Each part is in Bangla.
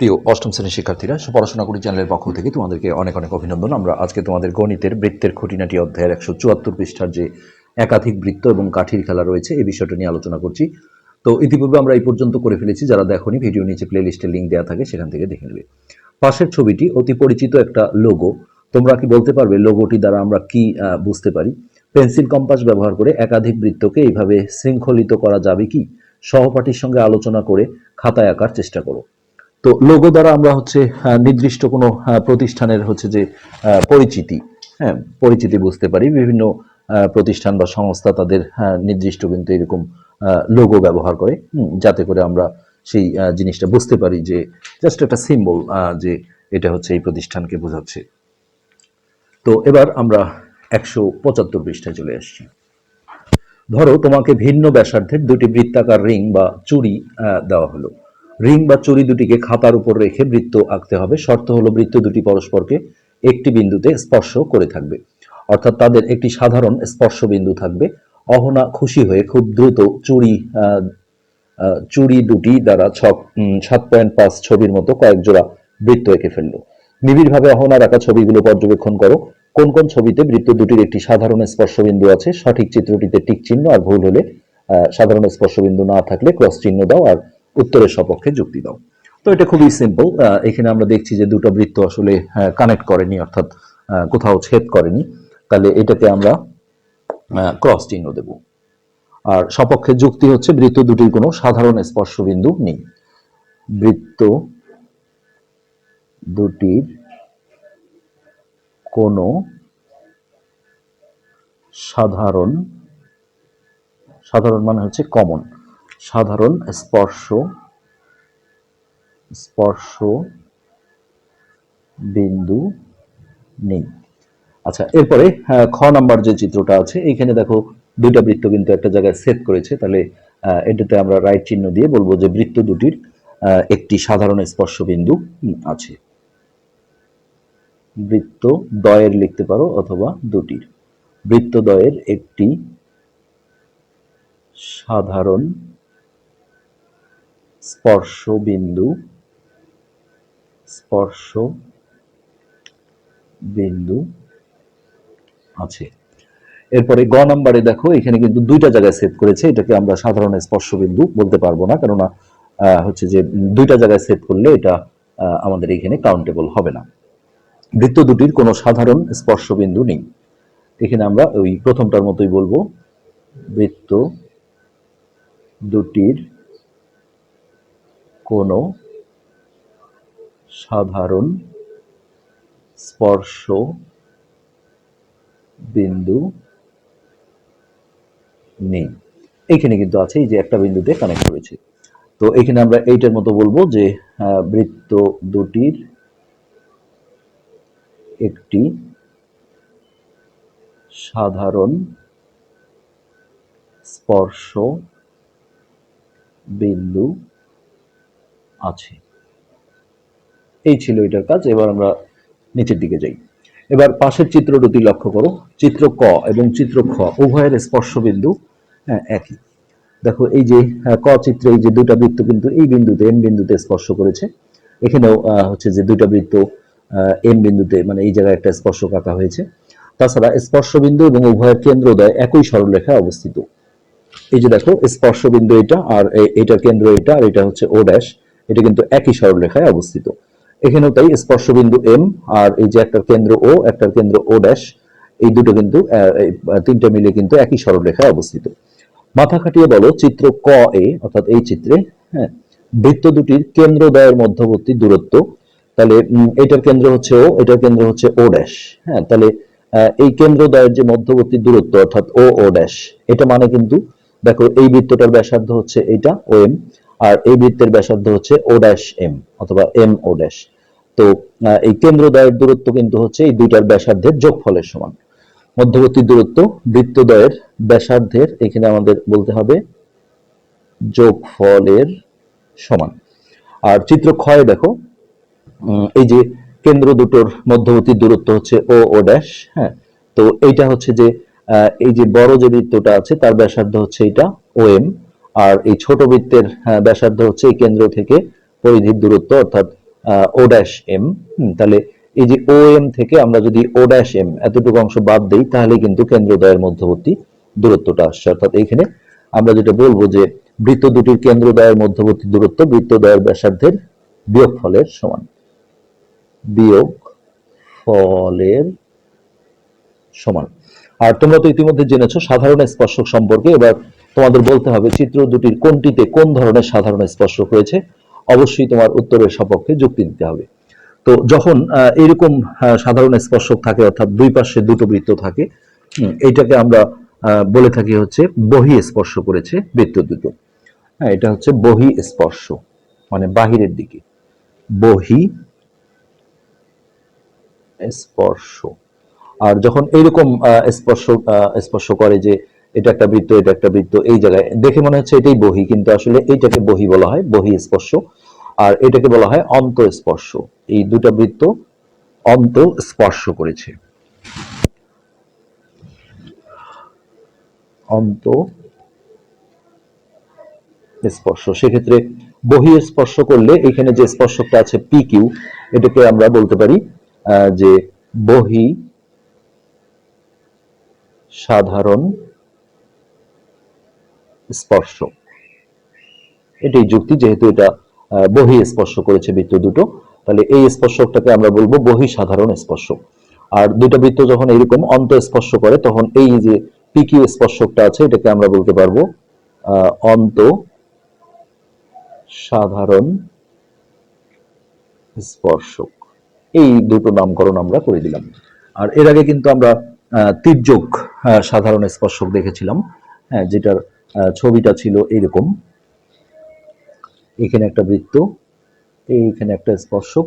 প্রিয় অষ্টম শ্রেণির শিক্ষার্থীরা পড়াশোনা করি চ্যানেলের পক্ষ থেকে তোমাদেরকে অনেক অনেক অভিনন্দন। আমরা আজকে তোমাদের গণিতের বৃত্তের খুঁটিনাটি অধ্যায়ের একশো চুয়াত্তর পৃষ্ঠার যে একাধিক বৃত্ত এবং কাঠির খেলা রয়েছে, এই বিষয়টা নিয়ে আলোচনা করছি। তো ইতিপূর্বে আমরা এই পর্যন্ত করে ফেলেছি, যারা দেখোনি, ভিডিও নিচে প্লে লিস্টের লিঙ্ক দেওয়া থাকে, সেখান থেকে দেখে নেবে। পাশের ছবিটি অতি পরিচিত একটা লোগো তোমরা কি বলতে পারবে লোগোটি দ্বারা আমরা কি বুঝতে পারি? পেন্সিল কম্পাস ব্যবহার করে একাধিক বৃত্তকে এইভাবে শৃঙ্খলিত করা যাবে কি? সহপাঠীর সঙ্গে আলোচনা করে খাতায় আঁকার চেষ্টা করো। তো লোগো দ্বারা আমরা হচ্ছে নির্দিষ্ট কোনো প্রতিষ্ঠানের হচ্ছে যে পরিচিতি হ্যাঁ পরিচিতি বুঝতে পারি। বিভিন্ন প্রতিষ্ঠান বা সংস্থা তাদের নির্দিষ্ট কিন্তু এরকম লোগো ব্যবহার করে যাতে করে আমরা সেই জিনিসটা বুঝতে পারি যে জাস্ট একটা সিম্বল যে এটা হচ্ছে এই প্রতিষ্ঠানকে বোঝাচ্ছে। তো এবার আমরা একশো পঁচাত্তর পৃষ্ঠায় চলে আসছি। ধরো তোমাকে ভিন্ন ব্যাসার্ধের দুটি বৃত্তাকার রিং বা চুড়ি দেওয়া হলো। রিং বা চুরি দুটিকে খাতার উপর রেখে বৃত্ত আঁকতে হবে। শর্ত হলো বৃত্ত দুটি পরস্পরকে একটি বিন্দুতে স্পর্শ করে থাকবে। অর্থাৎ তাদের একটি সাধারণ স্পর্শ বিন্দু থাকবে। অহনা খুশি হয়ে খুব দ্রুত চুরি চুড়ি দুটি দ্বারা উম, সাত পয়েন্ট পাঁচ ছবির মতো কয়েক জোড়া বৃত্ত এঁকে ফেলল। নিবিড়ভাবে অহনা রাখা ছবিগুলো পর্যবেক্ষণ করো। কোন কোন ছবিতে বৃত্ত দুটির একটি সাধারণ স্পর্শবিন্দু আছে? সঠিক চিত্রটিতে টিক চিহ্ন আর ভুল হলে সাধারণ স্পর্শবিন্দু না থাকলে ক্রস চিহ্ন দাও আর উত্তরের সপক্ষে যুক্তি দাও। তো এটা খুবই সিম্পল এখানে আমরা দেখছি যে দুটো বৃত্ত আসলে কানেক্ট করেনি, অর্থাৎ কোথাও ছেদ করেনি। তাহলে এটাকে আমরা ক্রস চিহ্ন দেব। আর সপক্ষে যুক্তি হচ্ছে বৃত্ত দুটির কোনো সাধারণ স্পর্শবিন্দু নেই। বৃত্ত দুটির কোনো সাধারণ সাধারণ মানে হচ্ছে কমন সাধারণ স্পর্শ স্পর্শ বিন্দু নেই। আচ্ছা এরপরে আহ, খ নাম্বার যে চিত্রটা আছে এখানে দেখো দুইটা বৃত্ত কিন্তু একটা জায়গায় সেট করেছে। তাহলে এটাতে আমরা রাইট চিহ্ন দিয়ে বলব যে বৃত্ত দুটির একটি সাধারণ স্পর্শ বিন্দু আছে। বৃত্ত দয়ের লিখতে পারো অথবা দুটির। বৃত্ত দয়ের একটি সাধারণ স্পর্শ বিন্দু স্পর্শ বিন্দু আছে। এরপরে গ নাম্বারে দেখো, এখানে কিন্তু দুইটা জায়গায় সেভ করেছে, এটাকে আমরা সাধারণ স্পর্শ বিন্দু বলতে পারব না, কেননা হচ্ছে যে দুইটা জায়গায় সেভ করলে এটা আমাদের এখানে কাউন্টেবল হবে না। বৃত্ত দুটির কোনো সাধারণ স্পর্শ বিন্দু নেই। এখানে আমরা ওই প্রথমটার মতোই বলব। বৃত্ত দুটির কোনো সাধারণ স্পর্শ বিন্দু নেই। এইখানে কিন্তু আছে এই যে একটা বিন্দুতে কানেক্ট করেছে তো এখানে আমরা এইটার মতো বলব যে বৃত্ত দুটির একটি সাধারণ স্পর্শ বিন্দু আছে। এই ছিল এটার কাজ, এবার আমরা নিচের দিকে যাই। এবার পাশের চিত্র দুটি লক্ষ্য করো, চিত্র ক এবং চিত্র খ, উভয়ের স্পর্শবিন্দু হ্যাঁ একই। দেখো, এই যে ক চিত্রে, এই যে দুটা বৃত্ত কিন্তু এই বিন্দুতে এম বিন্দুতে স্পর্শ করেছে। এখানেও হচ্ছে যে দুইটা বৃত্ত এম বিন্দুতে মানে এই জায়গায় একটা স্পর্শক আঁকা হয়েছে। তাছাড়া স্পর্শবিন্দু এবং উভয়ের কেন্দ্রদ্বয় একই সরলরেখায় অবস্থিত। এই যে দেখো, স্পর্শবিন্দু এটা আর এটার কেন্দ্র এটা আর এটা হচ্ছে ও ড্যাশ এটা কিন্তু একই সরলরেখায় অবস্থিত। এখানেও তাই স্পর্শবিন্দু এম আর এই যে একটা কেন্দ্র ও একটার কেন্দ্র ও ড্যাশ এই দুটো কিন্তু তিনটা মিলে কিন্তু একই সরলরেখায় অবস্থিত। মাথা খাটিয়ে বলো, চিত্র ক এ অর্থাৎ এই চিত্রে হ্যাঁ বৃত্ত দুটির কেন্দ্রদ্বয়ের মধ্যবর্তী দূরত্ব, তাহলে এটার কেন্দ্র হচ্ছে ও এটার কেন্দ্র হচ্ছে ও ড্যাশ হ্যাঁ তাহলে এই কেন্দ্রদ্বয়ের যে মধ্যবর্তী দূরত্ব, অর্থাৎ ও ও ড্যাশ এটা মানে কিন্তু, দেখো, এই বৃত্তটার ব্যাসার্ধ হচ্ছে এটা ও এম আর এই বৃত্তের ব্যাসার্ধ হচ্ছে ও ড্যাশ এম অথবা এম ও ড্যাশ তো এই কেন্দ্রদ্বয়ের দূরত্ব কিন্তু হচ্ছে এই দুইটার ব্যাসার্ধের যোগফলের সমান। মধ্যবর্তী দূরত্ব বৃত্তদ্বয়ের ব্যাসার্ধের এখানে আমাদের বলতে হবে যোগফলের সমান। আর চিত্র ক্ষয় দেখো এই যে কেন্দ্র দুটোর মধ্যবর্তী দূরত্ব হচ্ছে ও ও ড্যাশ হ্যাঁ? তো এইটা হচ্ছে যে এই যে বড় যে বৃত্তটা আছে তার ব্যাসার্ধ হচ্ছে এটা ও এম আর এই ছোট বৃত্তের ব্যাসার্ধ হচ্ছে এই কেন্দ্র থেকে পরিধির দূরত্ব, অর্থাৎ ও ড্যাশ এম তাহলে এই যে ও এম থেকে আমরা যদি ও ড্যাশ এম এতটুকু অংশ বাদ দেই, তাহলে কিন্তু কেন্দ্রদ্বয়ের মধ্যবর্তী দূরত্বটা আসছে। অর্থাৎ এখানে আমরা যেটা বলব যে বৃত্ত দুটির কেন্দ্রদ্বয়ের মধ্যবর্তী দূরত্ব বৃত্তদ্বয়ের ব্যাসার্ধের বিয়োগ ফলের সমান। বিয়োগ ফলের সমান। আর তোমরা তো ইতিমধ্যে জেনেছো, সাধারণ স্পর্শক সম্পর্কে। এবার তোমাদের বলতে হবে চিত্র দুটির কোনটিতে কোন ধরনের সাধারণ স্পর্শক রয়েছে। অবশ্যই তোমার উত্তরের সপক্ষে যুক্তি দিতে হবে। তো যখন এরকম সাধারণ স্পর্শক থাকে, অর্থাৎ দুই পাশে দুটো বৃত্ত থাকে এইটাকে আমরা বলে থাকি হচ্ছে বহি স্পর্শ করেছে বৃত্ত দুটো। হ্যাঁ এটা হচ্ছে বহি স্পর্শ মানে বাহিরের দিকে। বহি স্পর্শ। আর যখন এরকম স্পর্শ স্পর্শ করে যে এটা একটা বৃত্ত, এটা একটা বৃত্ত, এই জায়গায়। দেখে মনে হচ্ছে এটাই বহি, কিন্তু আসলে এইটাকে বহি বলা হয় বহি স্পর্শ। আর এটাকে বলা হয় অন্ত স্পর্শ। এই দুটা বৃত্ত অন্ত স্পর্শ করেছে। অন্ত স্পর্শ। সেক্ষেত্রে বহি স্পর্শ করলে এখানে যে স্পর্শকটা আছে পি কিউ এটাকে আমরা বলতে পারি যে বহি সাধারণ স্পর্শ। এটাই যুক্তি, যেহেতু এটা বহি স্পর্শ করেছে বৃত্ত দুটো, তাহলে এই স্পর্শকটাকে আমরা বলব বহি সাধারণ স্পর্শক। আর দুটো বৃত্ত যখন এরকম অন্ত স্পর্শ করে, তখন এই যে পিকিউ স্পর্শকটা আছে, এটাকে আমরা বলতে পারব অন্ত সাধারণ স্পর্শক। এই দুটো নামকরণ আমরা করে দিলাম। আর এর আগে কিন্তু আমরা তির্যক সাধারণ স্পর্শক দেখেছিলাম হ্যাঁ যেটার ছবিটা ছিল এইরকম এখানে একটা বৃত্ত এইখানে একটা স্পর্শক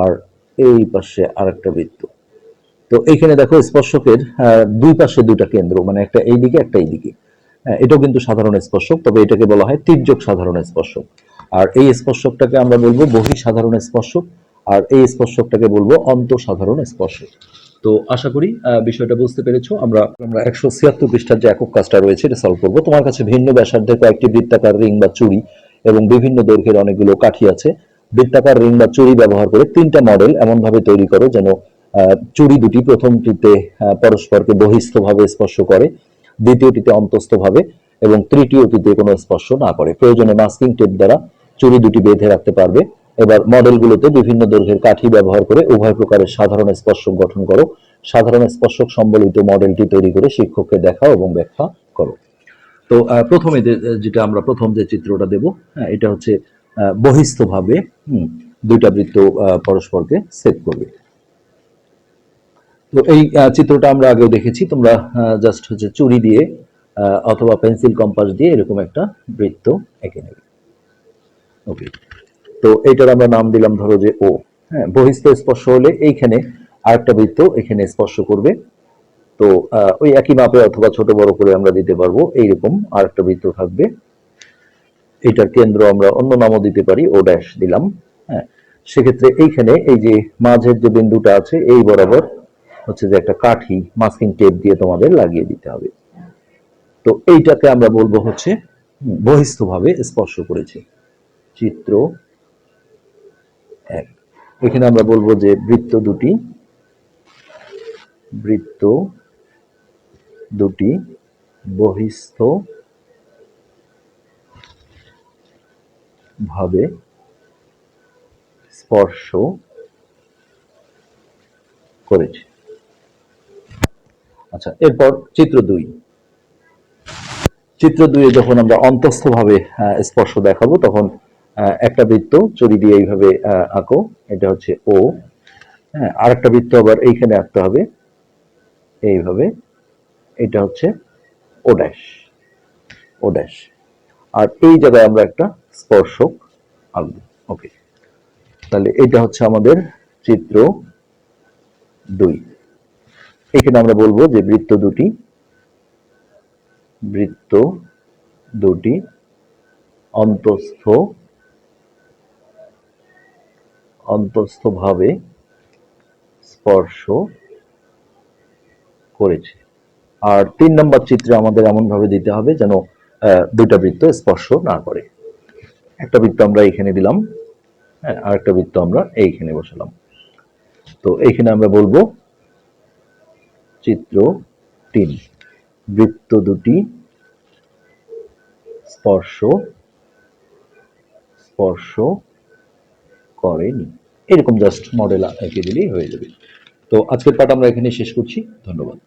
আর এই পাশে আরেকটা বৃত্ত। তো এইখানে দেখো স্পর্শকের দুই পাশে দুইটা কেন্দ্র মানে একটা এইদিকে একটা এইদিকে। হ্যাঁ, এটাও কিন্তু সাধারণ স্পর্শক তবে এটাকে বলা হয় তির্যক সাধারণ স্পর্শক। আর এই স্পর্শকটাকে আমরা বলব বহি সাধারণ স্পর্শক আর এই স্পর্শকটাকে বলব অন্ত সাধারণ স্পর্শক। তো আশা করি বিষয়টা বুঝতে পেরেছ। আমরা আমরা একশো ছিয়াত্তর পৃষ্ঠার যে একক কাজটা রয়েছে, এটা সলভ করব। তোমার কাছে ভিন্ন ব্যাসার্ধের কয়েকটি বৃত্তাকার রিং বা চুড়ি এবং বিভিন্ন দৈর্ঘ্যের অনেকগুলো কাঠি আছে। বৃত্তাকার রিং বা চুড়ি ব্যবহার করে তিনটা মডেল এমন ভাবে তৈরি করো যেন চুড়ি দুটি প্রথমটিতে পরস্পরকে বহিস্থভাবে স্পর্শ করে, দ্বিতীয়টিতে অন্তস্থভাবে এবং তৃতীয়টিতে কোনো স্পর্শ না করে। প্রয়োজনে মাস্কিং টেপ দ্বারা চুড়ি দুটি বেঁধে রাখতে পারবে। এবার মডেলগুলোতে বিভিন্ন দৈর্ঘ্যের কাঠি ব্যবহার করে উভয় প্রকারের সাধারণ স্পর্শক গঠন করো। সাধারণ স্পর্শক সম্বলিত মডেলটি তৈরি করে শিক্ষককে দেখাও এবং ব্যাখ্যা করো। তো প্রথমে যেটা আমরা প্রথম যে চিত্রটা দেব হ্যাঁ, এটা হচ্ছে বহিস্থভাবে দুইটা বৃত্ত পরস্পরকে সেট করবে। তো এই চিত্রটা আমরা আগেও দেখেছি তোমরা জাস্ট হচ্ছে চুরি দিয়ে অথবা পেন্সিল কম্পাস দিয়ে এরকম একটা বৃত্ত এঁকে নেবে। ওকে তো এইটার আমরা নাম দিলাম ধরো যে ও। হ্যাঁ বহিস্থ স্পর্শ হলে এইখানে আরেকটা বৃত্ত এখানে স্পর্শ করবে। তো ওই একই মাপে অথবা ছোট বড় করে আমরা দিতে পারব, এইরকম আরেকটা বৃত্ত থাকবে। এটার কেন্দ্র আমরা অন্য নামও দিতে পারি, ও ড্যাশ দিলাম। হ্যাঁ সেক্ষেত্রে এইখানে এই যে মাঝের যে বিন্দুটা আছে, এই বরাবর হচ্ছে যে একটা কাঠি মাস্কিং টেপ দিয়ে তোমাদের লাগিয়ে দিতে হবে। তো এইটাকে আমরা বলব হচ্ছে বহিস্থভাবে স্পর্শ করেছে। চিত্র এক। এখানে আমরা বলব যে বৃত্ত দুটি বৃত্ত দুটি, বহিস্থ ভাবে স্পর্শ করেছে। আচ্ছা এরপর চিত্র দুই। চিত্র দুইয়ে যখন আমরা অন্তস্থভাবে স্পর্শ দেখাবো, তখন একটা বৃত্ত, চুরি দিয়ে এইভাবে আঁকো, এটা হচ্ছে ও হ্যাঁ আরেকটা বৃত্ত আবার এইখানে আঁকতে হবে, এইভাবে। এটা হচ্ছে ও ড্যাশ ও ড্যাশ আর এই জায়গায় আমরা একটা স্পর্শক আঁকবো ওকে তাহলে এটা হচ্ছে আমাদের চিত্র দুই। এখানে আমরা বলব যে বৃত্ত দুটি বৃত্ত দুটি, অন্তস্থ অন্তস্থভাবে স্পর্শ করেছে। আর তিন নম্বর চিত্রে আমাদের এমন ভাবে দিতে হবে যেন দুইটা বৃত্ত স্পর্শ না করে। একটা বৃত্ত আমরা এখানে দিলাম হ্যাঁ আরেকটা বৃত্ত আমরা এইখানে বসালাম। তো এইখানে আমরা বলব চিত্র তিন, বৃত্ত দুটি স্পর্শ স্পর্শ করেনি। এরকম জাস্ট মডেল এঁকে দিলেই হয়ে যাবে। তো আজকের পাঠ আমরা এখানে শেষ করছি। ধন্যবাদ।